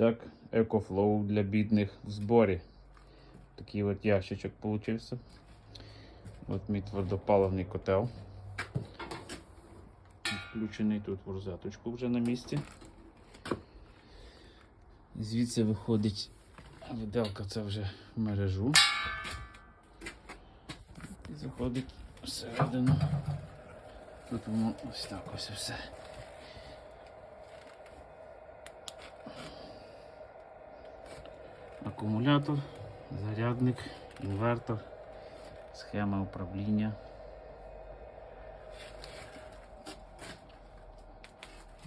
Так, EcoFlow для бідних в зборі. Такий от ящичок получився. От мій твердопаливний котел. Включений тут в розеточку вже на місці. Звідси виходить виделка це вже в мережу. І заходить всередину. Тут воно ось так ось все. Акумулятор, зарядник, інвертор, схема управління.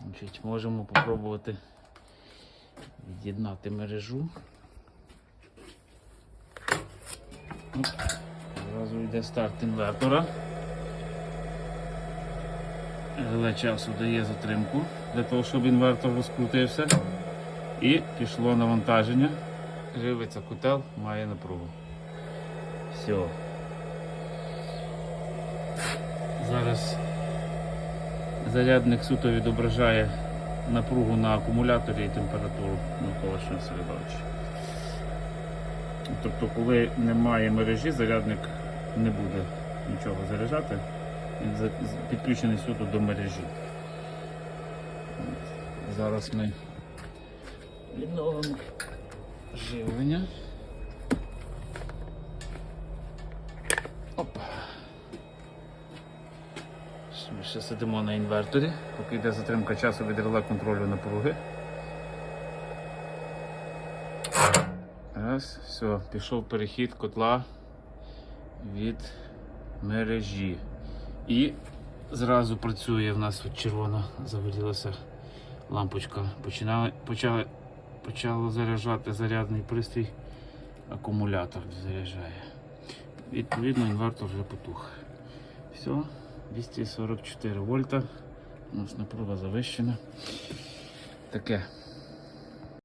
Значить, можемо попробувати від'єднати мережу. Оп, Зразу йде старт інвертора. Реле часу дає затримку для того, щоб інвертор розкрутився. І пішло навантаження. Живиться котел, має напругу. Все. Зараз зарядник суто відображає напругу на акумуляторі і температуру навколишнього середовища. Тобто, коли немає мережі, зарядник не буде нічого заряджати. Він підключений суто до мережі. Зараз ми відновимо живлення. Опа. Ми ще сидимо на інверторі, поки йде затримка часу від реле контролю напруги. Раз, все, пішов перехід котла від мережі. І зразу працює в нас червона загорілася лампочка. Починали, почали, почало заряджати зарядний пристрій, акумулятор заряджає. Відповідно, інвертор вже потух. Все, 244 вольта. У нас напруга завищена. Таке.